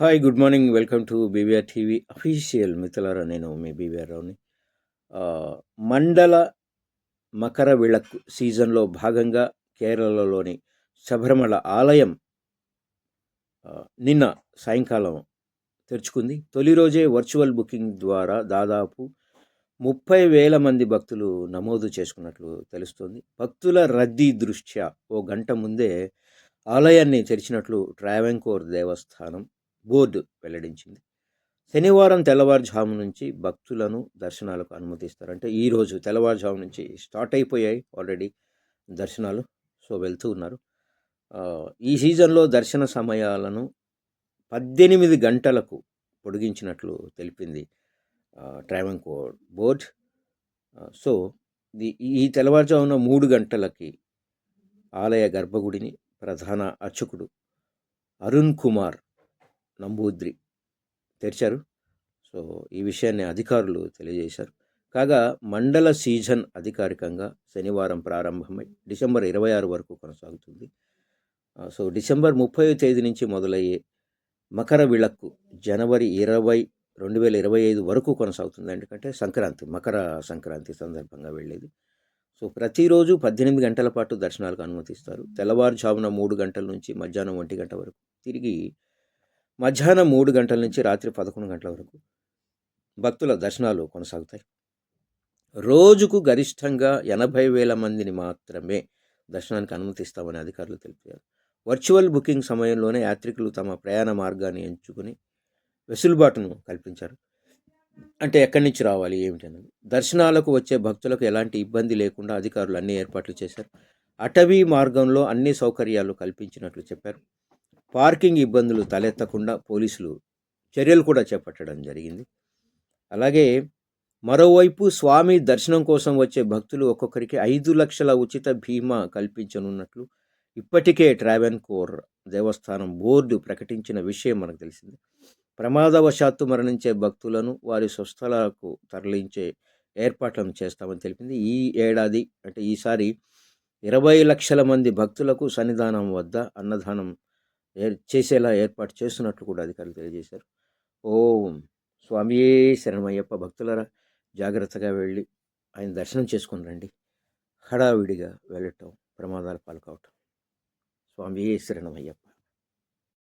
Hi good morning welcome to BVR TV official మిత్రులారా నేను మీ BVR రావుని. మండల మకర విళక్కు సీజన్లో భాగంగా కేరళలోని శబరిమల ఆలయం నిన్న సాయంకాలం తెరుచుకుంది. తొలి రోజే వర్చువల్ బుకింగ్ ద్వారా దాదాపు ముప్పై వేల మంది భక్తులు నమోదు చేసుకున్నట్లు తెలుస్తోంది. భక్తుల రద్దీ దృష్ట్యా ఓ గంట ముందే ఆలయాన్ని తెరిచినట్లు ట్రావెంకోర్ దేవస్థానం బోర్డు వెల్లడించింది. శనివారం తెల్లవారుజాము నుంచి భక్తులను దర్శనాలకు అనుమతిస్తారు. అంటే ఈరోజు తెల్లవారుజాము నుంచి స్టార్ట్ అయిపోయాయి ఆల్రెడీ దర్శనాలు. సో వెళ్తూ ఉన్నారు. ఈ సీజన్లో దర్శన సమయాలను పద్దెనిమిది గంటలకు పొడిగించినట్లు తెలిపింది ట్రావెంకోర్ బోర్డ్. సో ది ఈ తెల్లవారుజామున మూడు గంటలకి ఆలయ గర్భగుడిని ప్రధాన అర్చకుడు అరుణ్ కుమార్ నంబూద్రి. తెరిచారు. సో ఈ విషయాన్ని అధికారులు తెలియజేశారు. కాగా మండల సీజన్ అధికారికంగా శనివారం ప్రారంభమై డిసెంబర్ ఇరవై ఆరు వరకు కొనసాగుతుంది. సో డిసెంబర్ ముప్పై తేదీ నుంచి మొదలయ్యే మకర విళక్కు జనవరి ఇరవై రెండు వేల ఇరవై ఐదు వరకు కొనసాగుతుంది. ఎందుకంటే సంక్రాంతి మకర సంక్రాంతి సందర్భంగా వెళ్ళేది. సో ప్రతిరోజు పద్దెనిమిది గంటల పాటు దర్శనాలకు అనుమతిస్తారు. తెల్లవారుజామున మూడు గంటల నుంచి మధ్యాహ్నం ఒంటి గంట వరకు తిరిగి మధ్యాహ్నం మూడు గంటల నుంచి రాత్రి పదకొండు గంటల వరకు భక్తుల దర్శనాలు కొనసాగుతాయి. రోజుకు గరిష్టంగా ఎనభై వేల మందిని మాత్రమే దర్శనానికి అనుమతిస్తామని అధికారులు తెలిపారు. వర్చువల్ బుకింగ్ సమయంలోనే యాత్రికులు తమ ప్రయాణ మార్గాన్ని ఎంచుకుని వెసులుబాటును కల్పించారు. అంటే ఎక్కడి నుంచి రావాలి ఏమిటన్నది దర్శనాలకు వచ్చే భక్తులకు ఎలాంటి ఇబ్బంది లేకుండా అధికారులు అన్ని ఏర్పాట్లు చేశారు. అటవీ మార్గంలో అన్ని సౌకర్యాలు కల్పించినట్లు చెప్పారు. పార్కింగ్ ఇబ్బందులు తలెత్తకుండా పోలీసులు చర్యలు కూడా చేపట్టడం జరిగింది. అలాగే మరోవైపు స్వామి దర్శనం కోసం వచ్చే భక్తులు ఒక్కొక్కరికి ఐదు లక్షల ఉచిత బీమా కల్పించనున్నట్లు ఇప్పటికే ట్రావెన్ కోర్ దేవస్థానం బోర్డు ప్రకటించిన విషయం మనకు తెలిసింది. ప్రమాదవశాత్తు మరణించే భక్తులను వారి స్వస్థలాలకు తరలించే ఏర్పాట్లను చేస్తామని తెలిపింది. ఈ ఏడాది అంటే ఈసారి ఇరవై లక్షల మంది భక్తులకు సన్నిధానం వద్ద అన్నదానం ఏర్ చేసేలా ఏర్పాటు చేస్తున్నట్లు కూడా అధికారులు తెలియజేశారు. ఓం స్వామియే శరణమయ్యప్ప భక్తులరా జాగ్రత్తగా వెళ్ళి ఆయన దర్శనం చేసుకుని రండి. హడావిడిగా వెళ్ళటం ప్రమాదాల పాల్కావటం. స్వామియే శరణమయ్యప్ప.